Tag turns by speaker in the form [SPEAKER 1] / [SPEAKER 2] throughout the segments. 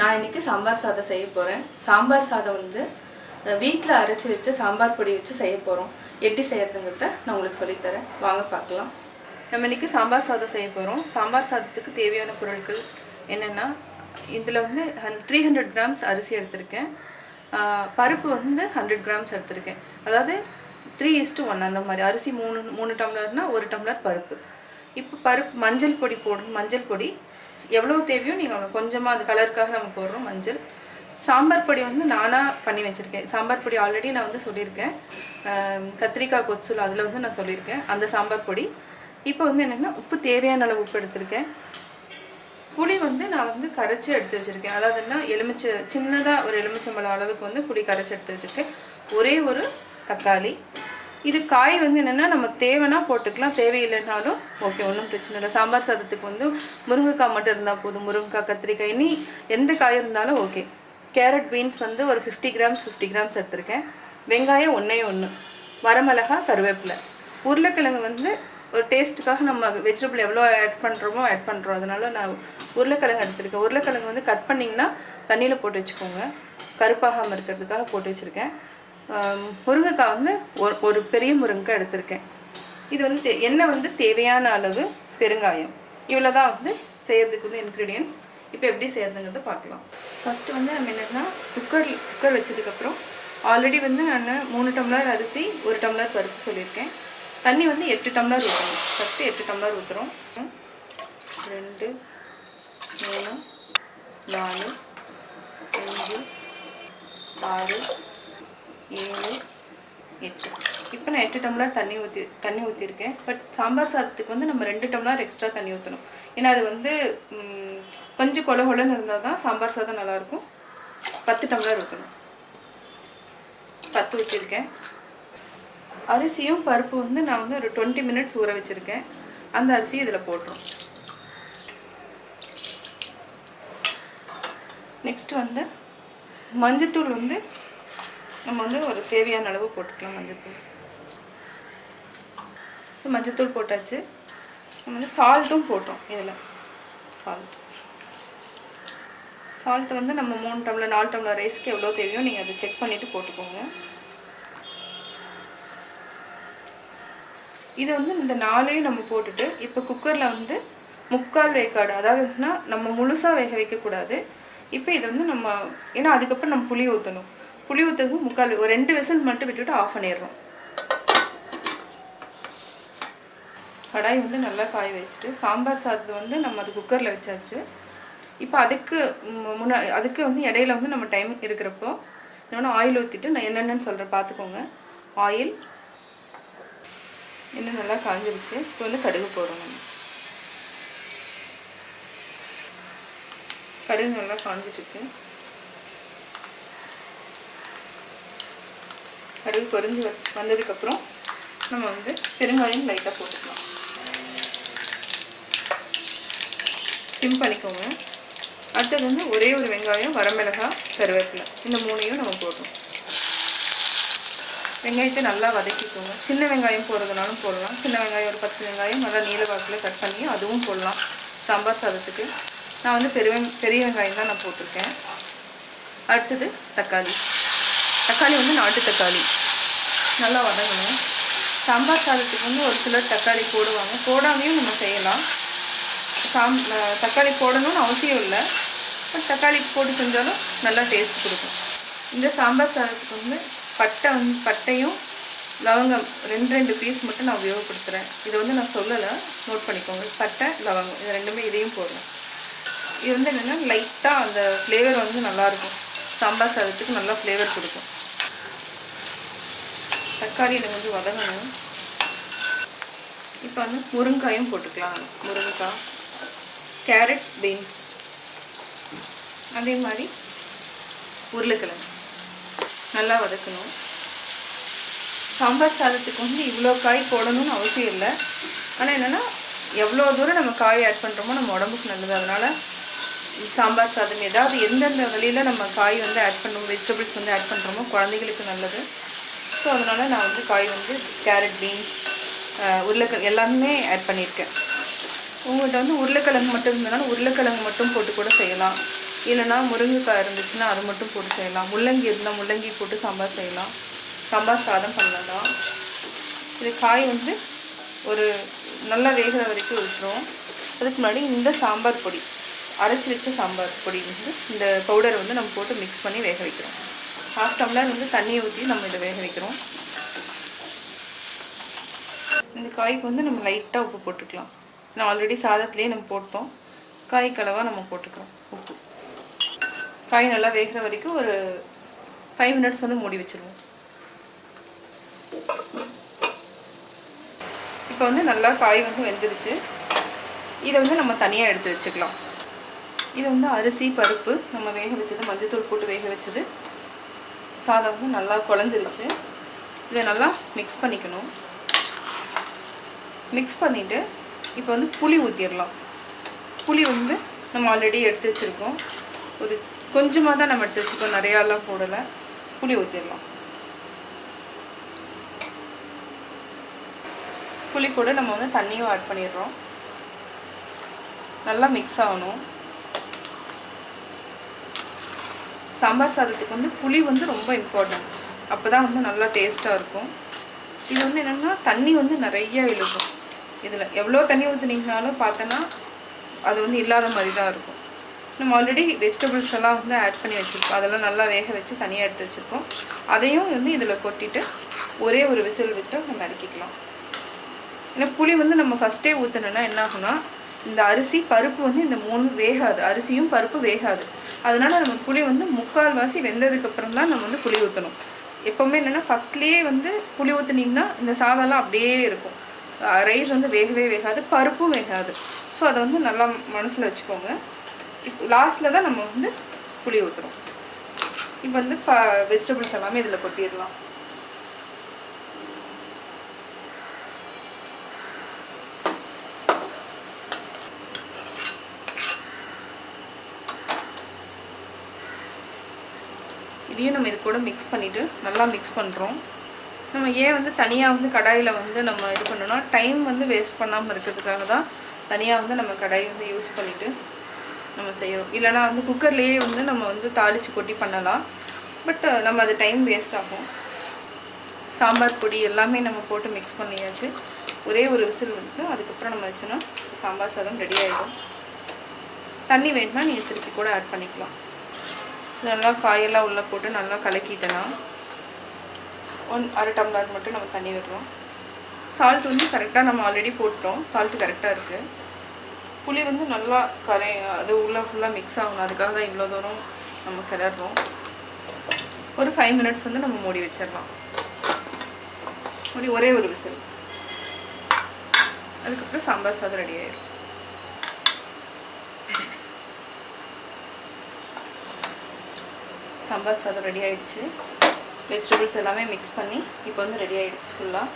[SPEAKER 1] நான் இன்னைக்கு சாம்பார் சாதம் செய்ய போகிறேன் சாம்பார் சாதம் வந்து வீட்டில் அரைச்சி வச்சு சாம்பார் பொடி வச்சு செய்ய போகிறோம் எப்படி செய்யறதுங்கிறத நான் உங்களுக்கு சொல்லித்தரேன் வாங்க பார்க்கலாம். நம்ம இன்றைக்கி சாம்பார் சாதம் செய்ய போகிறோம் சாம்பார் சாதத்துக்கு தேவையான பொருட்கள் என்னென்னா இதில் வந்து த்ரீ ஹண்ட்ரட் கிராம்ஸ் அரிசி எடுத்திருக்கேன். பருப்பு வந்து ஹண்ட்ரட் கிராம்ஸ் எடுத்திருக்கேன். அதாவது த்ரீ இஸ்டு ஒன் அந்த மாதிரி. அரிசி மூணு மூணு டம்ளர்னால் ஒரு டம்ளர் பருப்பு. இப்போ பருப்பு மஞ்சள் பொடி போடணும். மஞ்சள் பொடி. எவ்வளோ தேவையோ நீங்கள் கொஞ்சமாக அது கலருக்காக நம்ம போடுறோம் மஞ்சள். சாம்பார் பொடி வந்து நானாக பண்ணி வச்சுருக்கேன். சாம்பார் பொடி ஆல்ரெடி நான் வந்து சொல்லியிருக்கேன். கத்திரிக்காய் கொச்சுல் அதில் வந்து நான் சொல்லியிருக்கேன். அந்த சாம்பார் பொடி. இப்போ வந்து என்னென்னா உப்பு தேவையான அளவு உப்பு எடுத்திருக்கேன். புளி வந்து நான் வந்து கரைச்சி எடுத்து வச்சுருக்கேன். அதாவதுன்னா எலுமிச்சை சின்னதாக ஒரு எலுமிச்சம்பழம் அளவுக்கு வந்து புளி கரைச்சி எடுத்து வச்சுருக்கேன். ஒரே ஒரு தக்காளி இது காய் வந்து என்னென்னா நம்ம தேவைன்னா போட்டுக்கலாம். தேவையில்லைனாலும் ஓகே ஒன்றும் பிரச்சனை இல்லை. சாம்பார் சாதத்துக்கு வந்து முருங்கைக்காய் மட்டும் இருந்தால் போதும். முருங்கைக்காய் கத்திரிக்காய் இனி எந்த காய் இருந்தாலும் ஓகே. கேரட் பீன்ஸ் வந்து ஒரு ஃபிஃப்டி கிராம்ஸ் ஃபிஃப்டி கிராம்ஸ் எடுத்திருக்கேன். வெங்காயம் ஒன்றே ஒன்று வரமிளகா கருவேப்பிலை. உருளைக்கிழங்கு வந்து ஒரு டேஸ்ட்டுக்காக நம்ம வெஜிடபிள் எவ்வளோ ஆட் பண்ணுறோமோ ஆட் பண்ணுறோம் அதனால நான் உருளைக்கிழங்கு எடுத்திருக்கேன். உருளைக்கிழங்கு வந்து கட் பண்ணிங்கன்னா தண்ணியில் போட்டு வச்சுக்கோங்க. கருப்பாகாமல் இருக்கிறதுக்காக போட்டு வச்சுருக்கேன். முருங்கைக்காய் வந்து ஒரு ஒரு பெரிய முருங்கைக்காய் எடுத்திருக்கேன். இது வந்து தே- எண்ணெய் வந்து தேவையான அளவு பெருங்காயம். இவ்வளோ தான் வந்து செய்கிறதுக்கு வந்து இன்க்ரீடியன்ஸ் இப்போ எப்படி செய்யறதுங்கிறத பார்க்கலாம். ஃபஸ்ட்டு வந்து நம்ம என்னென்னா குக்கர் குக்கர் வச்சதுக்கப்புறம் ஆல்ரெடி வந்து நான் மூணு டம்ளர் அரிசி ஒரு டம்ளர் பருப்பு சொல்லியிருக்கேன். தண்ணி வந்து எட்டு டம்ளர் ஊற்றணும் ஃபஸ்ட்டு எட்டு டம்ளர் ஊற்றுறோம் ரெண்டு மூணு நாலு அஞ்சு ஆறு எட்டு இப்போ நான் எட்டு டம்ளர் தண்ணி ஊற்றி தண்ணி ஊற்றிருக்கேன் பட் சாம்பார் சாதத்துக்கு வந்து நம்ம ரெண்டு டம்ளர் எக்ஸ்ட்ரா தண்ணி ஊற்றணும் ஏன்னா அது வந்து கொஞ்சம் கொல கொலன்னு இருந்தால் தான் சாம்பார் சாதம் நல்லாயிருக்கும். பத்து டம்ளர் ஊற்றணும் பத்து ஊற்றிருக்கேன் அரிசியும் பருப்பு வந்து நான் வந்து ஒரு டுவெண்ட்டி மினிட்ஸ் ஊற வச்சுருக்கேன். அந்த அரிசி இதில் போட்டுரும். நெக்ஸ்ட் வந்து மஞ்சத்தூள் வந்து நம்ம வந்து ஒரு தேவையான அளவு போட்டுக்கலாம் மஞ்சத்தூள். மஞ்சத்தூள் போட்டாச்சு. நம்ம வந்து சால்ட்டும் போட்டோம் இதில். சால்ட். சால்ட் வந்து நம்ம மூணு டம்ளர் நாலு டம்ளர் ரைஸ்க்கு எவ்வளோ தேவையோ நீங்கள் அதை செக் பண்ணிவிட்டு போட்டுக்கோங்க. இதை வந்து இந்த நாளையும் நம்ம போட்டுட்டு இப்போ குக்கரில் வந்து முக்கால் வேக்காடு அதாவதுன்னா நம்ம முழுசாக வேக வைக்கக்கூடாது. இப்போ இதை வந்து நம்ம ஏன்னா அதுக்கப்புறம் நம்ம புளி ஊற்றணும் புளி ஊற்றுக்கு முக்கால் ஒரு ரெண்டு விசில் மட்டும் விட்டுவிட்டு ஆஃப் பண்ணிடுறோம். கடாய் வந்து நல்லா காய வச்சுட்டு சாம்பார் சாதத்தை வந்து நம்ம அது குக்கரில் வச்சாச்சு. இப்போ அதுக்கு முன்னா அதுக்கு வந்து இடையில வந்து நம்ம டைம் இருக்கிறப்போ இன்னொன்று ஆயில் ஊற்றிட்டு நான் என்னென்னு சொல்கிறேன் பார்த்துக்கோங்க. ஆயில் இன்னும் நல்லா காஞ்சிருச்சு. இப்போ வந்து கடுகு போடணும். கடுகு நல்லா காஞ்சிட்ருக்கு பொறிஞ்சு பொரிஞ்சு வ- வந்ததுக்கப்புறம் நம்ம வந்து பெருங்காயம் லைட்டாக போட்டுக்கலாம். சிம் பண்ணிக்கோங்க. அடுத்தது வந்து ஒரே ஒரு வெங்காயம் வரமிளகாய் கருவேப்பிலை. இந்த மூணையும் நம்ம போடுறோம் வெங்காயத்தை நல்லா வதக்கிக்கோங்க. சின்ன வெங்காயம் போடுறதுனாலும் போடலாம். சின்ன வெங்காயம் ஒரு பத்து வெங்காயம் நல்லா நீல வாக்கில் கட் பண்ணி அதுவும் போடலாம். சாம்பார் சாதத்துக்கு. நான் வந்து பெரிய வெங் பெரிய வெங்காயம் தான் நான் போட்டிருக்கேன். அடுத்தது தக்காளி. தக்காளி வந்து நாட்டு தக்காளி. நல்லா வதங்கணும். சாம்பார் சாதத்துக்கு வந்து ஒரு சிலர் தக்காளி போடுவாங்க. போடாமையும் நம்ம செய்யலாம். சாம் தக்காளி போடணும்னு அவசியம் இல்லை. பட் தக்காளி போட்டு செஞ்சாலும் நல்லா டேஸ்ட் கொடுக்கும். இந்த சாம்பார் சாதத்துக்கு வந்து பட்டை வந்து பட்டையும் லவங்கம் ரெண்டு ரெண்டு பீஸ் மட்டும் நான் உபயோகப்படுத்துகிறேன் இதை வந்து நான் சொல்லலை. நோட் பண்ணிக்கோங்க. பட்டை லவங்கம் இது ரெண்டுமே இதையும் போடணும். இது வந்து என்னென்னா லைட்டாக அந்த ஃப்ளேவர் வந்து நல்லாயிருக்கும் சாம்பார் சாதத்துக்கு நல்லா ஃப்ளேவர் கொடுக்கும். தக்காளி எனக்கு வந்து வதங்கணும். இப்போ வந்து முருங்காயும் போட்டுக்கலாம். முருங்கைக்காய் கேரட் பீன்ஸ். அதே மாதிரி உருளைக்கிழங்கு. நல்லா வதக்கணும். சாம்பார் சாதத்துக்கு வந்து இவ்வளோ காய் போடணும்னு அவசியம் இல்லை. ஆனால் என்னென்னா எவ்வளோ தூரம் நம்ம காய் ஆட் பண்ணுறோமோ நம்ம உடம்புக்கு நல்லது. அதனால் சாம்பார் சாதம் ஏதாவது எந்தெந்த வழியில் நம்ம காய் வந்து ஆட் பண்ணுறோம் வெஜிடபிள்ஸ் வந்து ஆட் பண்ணுறோமோ குழந்தைகளுக்கு நல்லது. ஸோ அதனால் நான் வந்து காய் வந்து கேரட் பீன்ஸ் உருளைக்கிழங்கு எல்லாமே ஆட் பண்ணியிருக்கேன். உங்கள்கிட்ட வந்து உருளைக்கிழங்கு மட்டும் இருந்ததுனால உருளைக்கிழங்கு மட்டும் போட்டு கூட செய்யலாம். இல்லைன்னா முருங்கைக்காய் இருந்துச்சுன்னா அது மட்டும் போட்டு செய்யலாம். முள்ளங்கி இருந்தால் முள்ளங்கி போட்டு சாம்பார் செய்யலாம். சாம்பார் சாதம் பண்ணலாம். இது காய் வந்து ஒரு நல்லா வேகிற வரைக்கும் விட்டுரும் அதுக்கு முன்னாடி இந்த சாம்பார் பொடி அரைச்சி வச்ச சாம்பார் பொடி வந்து இந்த பவுடரை வந்து நம்ம போட்டு மிக்ஸ் பண்ணி வேக வைக்கிறோம் ஹாஃப் டம்ளர் வந்து தண்ணியை ஊற்றி நம்ம இதை வேக வைக்கிறோம். இந்த காய்க்கு வந்து நம்ம லைட்டாக உப்பு போட்டுக்கலாம். நான் ஆல்ரெடி சாதத்துலேயே நம்ம போட்டோம். காய் கலவாக நம்ம போட்டுக்கிறோம் உப்பு. காய் நல்லா வேகிற வரைக்கும் ஒரு ஃபைவ் மினிட்ஸ் வந்து மூடி வச்சுருவோம். இப்போ வந்து நல்லா காய் வந்து வெந்துருச்சு. இதை வந்து நம்ம தனியாக எடுத்து வச்சுக்கலாம். இது வந்து அரிசி பருப்பு. நம்ம வேக வச்சது மஞ்சத்தூள் போட்டு வேக வச்சது. சாதம் வந்து நல்லா குழஞ்சிருச்சு. இதை நல்லா மிக்ஸ் பண்ணிக்கணும். மிக்ஸ் பண்ணிவிட்டு இப்போ வந்து புளி ஊற்றிடலாம் புளி வந்து நம்ம ஆல்ரெடி எடுத்து வச்சுருக்கோம். ஒரு கொஞ்சமாக தான் நம்ம எடுத்து வச்சுருக்கோம். நிறையாலாம் போடலை. புளி ஊற்றிடலாம் புளி கூட நம்ம வந்து தண்ணியும் ஆட் பண்ணிடுறோம். நல்லா மிக்ஸ் ஆகணும். சாம்பார் சாதத்துக்கு வந்து புளி வந்து ரொம்ப இம்பார்ட்டன்ட் அப்போ தான் வந்து நல்லா டேஸ்ட்டாக இருக்கும். இது வந்து என்னென்னா தண்ணி வந்து நிறைய இழுக்கும். இதில் எவ்வளோ தண்ணி ஊற்றுனீங்கனாலும் பார்த்தோன்னா அது வந்து இல்லாத மாதிரி தான் இருக்கும். நம்ம ஆல்ரெடி வெஜிடபிள்ஸ் எல்லாம் வந்து ஆட் பண்ணி வச்சுருக்கோம். அதெல்லாம் நல்லா வேக வச்சு தனியாக எடுத்து வச்சுருக்கோம். அதையும் வந்து இதில் கொட்டிட்டு ஒரே ஒரு விசில் விட்டு நம்ம இறக்கிக்கலாம். ஏன்னா புளி வந்து நம்ம ஃபஸ்ட்டே ஊற்றணுன்னா என்ன ஆகும்னா இந்த அரிசி பருப்பு வந்து இந்த மூணு வேகாது. அரிசியும் பருப்பு வேகாது. அதனால நம்ம புளி வந்து முக்கால் வாசி வெந்ததுக்கப்புறம் தான் நம்ம வந்து புளி ஊற்றணும் எப்போவுமே என்னென்னா ஃபஸ்ட்லேயே வந்து புளி ஊற்றுனீங்கன்னா இந்த சாதம்லாம் அப்படியே இருக்கும். ரைஸ் வந்து வேகவே வேகாது பருப்பும் வேகாது. ஸோ அதை வந்து நல்லா மனசில் வச்சுக்கோங்க. இப்போ லாஸ்ட்டில் தான் நம்ம வந்து புளி ஊற்றுறோம் இப்போ வந்து ப வெஜிடபிள்ஸ் எல்லாமே இதில் கொட்டிடலாம். இதையும் நம்ம இது கூட மிக்ஸ் பண்ணிவிட்டு நல்லா மிக்ஸ் பண்ணுறோம் நம்ம ஏன் வந்து தனியாக வந்து கடாயில் வந்து நம்ம இது பண்ணோம்னா டைம் வந்து வேஸ்ட் பண்ணாமல் இருக்கிறதுக்காக தான் தனியாக வந்து நம்ம கடாய் வந்து யூஸ் பண்ணிவிட்டு நம்ம செய்கிறோம் இல்லைனா வந்து குக்கர்லேயே வந்து நம்ம வந்து தாளித்து கொட்டி பண்ணலாம். பட் நம்ம அது டைம் வேஸ்ட் ஆகும். சாம்பார் பொடி எல்லாமே நம்ம போட்டு மிக்ஸ் பண்ணியாச்சு. ஒரே ஒரு விசில் வந்து அதுக்கப்புறம் நம்ம வச்சோன்னா சாம்பார் சாதம் ரெடி ஆகிடும் தண்ணி வேணும்னா நீங்கள் திருப்பி கூட ஆட் பண்ணிக்கலாம். நல்லா காயெல்லாம் உள்ளே போட்டு நல்லா கலக்கிட்டேன்னா ஒன் அரை டம்ளர் மட்டும் நம்ம தண்ணி விடுறோம் சால்ட் வந்து கரெக்டாக நம்ம ஆல்ரெடி போட்டோம் சால்ட்டு கரெக்டாக இருக்குது புளி வந்து நல்லா கரை அது உள்ளே ஃபுல்லாக மிக்ஸ் ஆகணும். அதுக்காக தான் இவ்வளோ தூரம் நம்ம கிளறோம். ஒரு ஃபைவ் மினிட்ஸ் வந்து நம்ம மூடி வச்சிடலாம். ஒரு ஒரே ஒரு விசில். அதுக்கப்புறம் சாம்பார் சாதம் ரெடி ஆயிடும் சாம்பார் சாதம் ரெடி ஆகிடுச்சு வெஜிடபிள்ஸ் எல்லாமே மிக்ஸ் பண்ணி இப்போ வந்து ரெடி ஆகிடுச்சு ஃபுல்லாக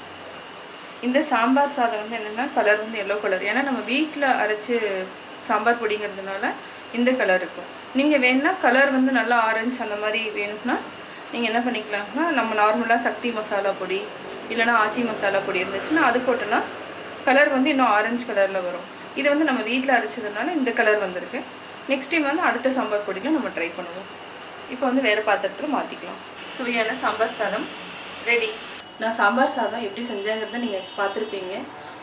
[SPEAKER 1] இந்த சாம்பார் சாதம் வந்து என்னென்னா கலர் வந்து எல்லோ கலர் ஏன்னா நம்ம வீட்டில் அரைச்சி சாம்பார் பொடிங்கிறதுனால இந்த கலர் இருக்கும். நீங்கள் வேணும்னா கலர் வந்து நல்லா ஆரஞ்சு அந்த மாதிரி வேணும்னா நீங்கள் என்ன பண்ணிக்கலாம்னா நம்ம நார்மலாக சக்தி மசாலா பொடி இல்லைனா ஆச்சி மசாலா பொடி இருந்துச்சுன்னா அது போட்டோன்னா கலர் வந்து இன்னும் ஆரஞ்சு கலரில் வரும். இது வந்து நம்ம வீட்டில் அரைச்சதுனால இந்த கலர் வந்திருக்கு. நெக்ஸ்ட் டைம் வந்து அடுத்த சாம்பார் பொடியில் நம்ம ட்ரை பண்ணுவோம். இப்போ வந்து வேறு பாத்திரத்தில் மாற்றிக்கலாம் சுவையான சாம்பார் சாதம் ரெடி நான் சாம்பார் சாதம் எப்படி செஞ்சேங்கிறத நீங்கள் பார்த்துருப்பீங்க.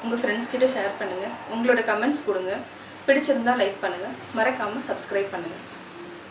[SPEAKER 1] உங்கள் ஃப்ரெண்ட்ஸ் கிட்ட ஷேர் பண்ணுங்கள் உங்களோட கமெண்ட்ஸ் கொடுங்க. பிடிச்சிருந்தா லைக் பண்ணுங்கள் மறக்காமல் சப்ஸ்கிரைப் பண்ணுங்கள்